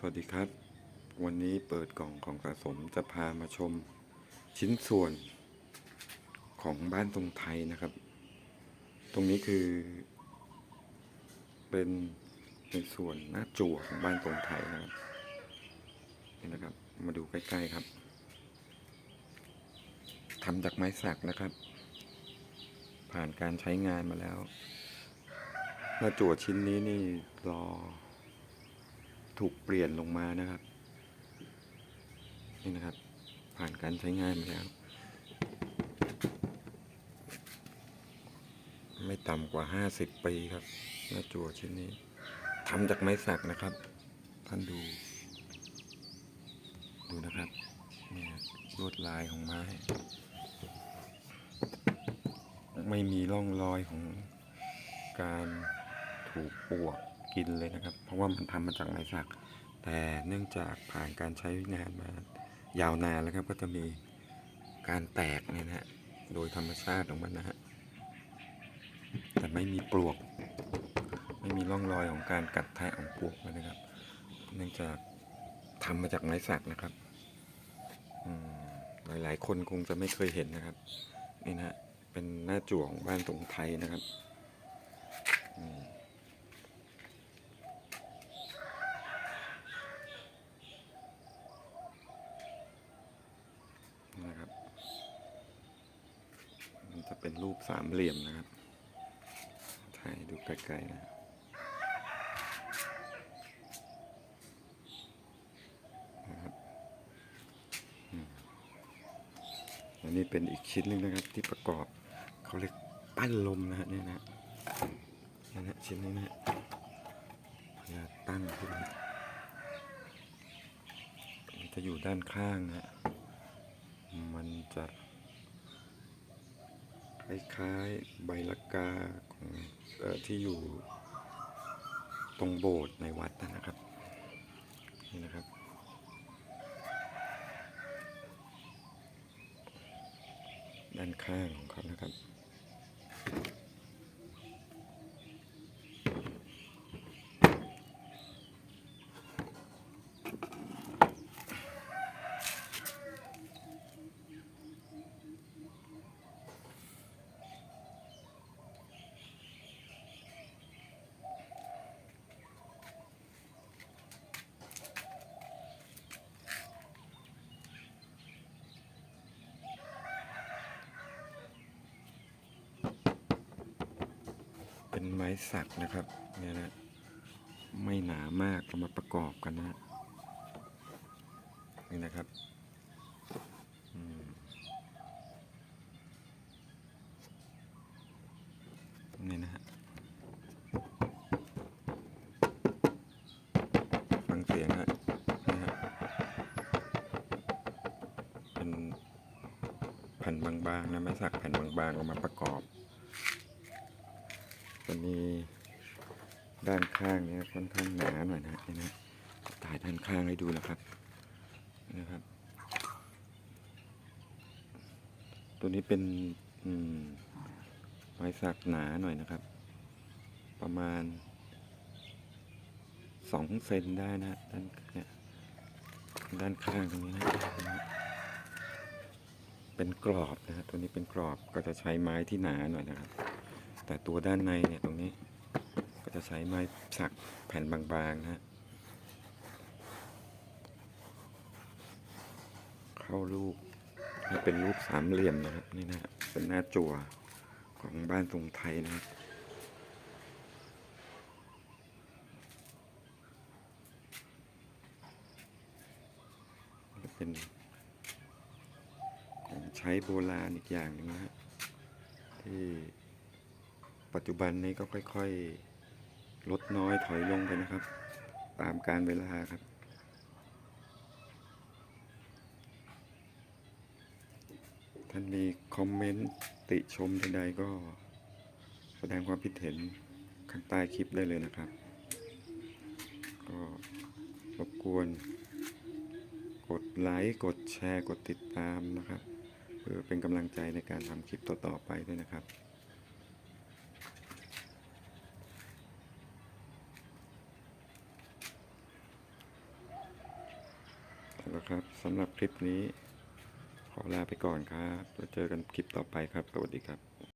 สวัสดีครับ วันนี้เปิดกล่องของสะสมจะพามาชมชิ้นส่วนของบ้านทรงไทยนะครับ ตรงนี้คือ เป็นในส่วนหน้าจั่วของบ้านทรงไทยนะครับนี่นะครับ มาดูใกล้ๆครับทำจากไม้สักนะครับ ผ่านการใช้งานมาแล้ว หน้าจั่วชิ้นนี้นี่รอ ถูกเปลี่ยนลงมานะครับ นี่นะครับ ผ่านการใช้งานแล้ว ไม่ต่ำกว่า 50 ปีครับหน้าจั่วชิ้นนี้ทำจากไม้สักนะครับ ท่านดู ดูนะครับเนี่ยลวดลายของไม้ ไม่มีร่องรอยของการถูกปวก กินเลยนะครับ เพราะว่ามันทำมาจากไม้สัก แต่เนื่องจากผ่านการใช้งานมายาวนานแล้วครับก็จะมีการแตกเนี่ยนะฮะโดยธรรมชาติของมันนะฮะแต่ไม่มีปลวก ไม่มีร่องรอยของการกัดแทะของปลวกเลยนะครับ เนื่องจากทำมาจากไม้สักนะครับหลายๆ คนคงจะไม่เคยเห็นนะครับนี่นะฮะเป็นหน้าจั่วของบ้านตรงไทยนะครับ อืม นะครับ มันจะ เป็นรูปสามเหลี่ยมนะครับถ่ายดูไกลๆนะครับอันนี้เป็นอีกชิ้นหนึ่งนะครับที่ประกอบเขาเรียกปั้นลมนะฮะเนี่ยนะนี่นะชิ้นนี้นะจะตั้งขึ้นจะอยู่ด้านข้างนะฮะมันจะ คล้ายๆใบละกาของออที่อยู่ตรงโบสถ์ในวัดนะครับ นี่นะครับ ด้านข้างของเขานะครับ สักนะครับเนี่ยนะไม่หนามากเอามาประกอบกันนะนี่นะครับนี่นะฮะฟังเสียงฮะนี่ฮะเป็นแผ่นบางๆนะไม้สักแผ่นบางๆเอามาประกอบ จะมีด้านข้างเนี่ยค่อนข้างหนาหน่อยนะนี่นะถ่ายด้านข้างให้ดูนะครับนะครับ ตัวนี้เป็นไม้สักหนาหน่อยนะครับ ประมาณสองเซนได้นะด้านเนี่ยด้านข้างตรงนี้นะนะเป็นกรอบนะฮะตัวนี้เป็นกรอบก็จะใช้ไม้ที่หนาหน่อยนะครับ แต่ตัวด้านในเนี่ยตรงนี้ ก็จะใช้ไม้สักแผ่นบางๆนะฮะเข้ารูปให้เป็นรูปสามเหลี่ยมนะครับนี่นะเป็นหน้าจั่วของบ้านทรงไทยนะครับเป็นของใช้โบราณอีกอย่างหนึ่งนะฮะที่ ปัจจุบันนี้ก็ค่อยๆ ลดน้อยถอยลงไปนะครับ ตามการเวลาครับ ท่านมีคอมเมนต์ติชมใดๆก็แสดงความคิดเห็นข้างใต้คลิปได้เลยนะครับ ก็รบกวน กดไลค์ กดแชร์ กดติดตามนะครับ เพื่อเป็นกำลังใจในการทำคลิปต่อๆไปด้วยนะครับ ละครับสำหรับคลิปนี้ ขอลาไปก่อนครับแล้วเจอกันคลิปต่อไปครับ สวัสดีครับ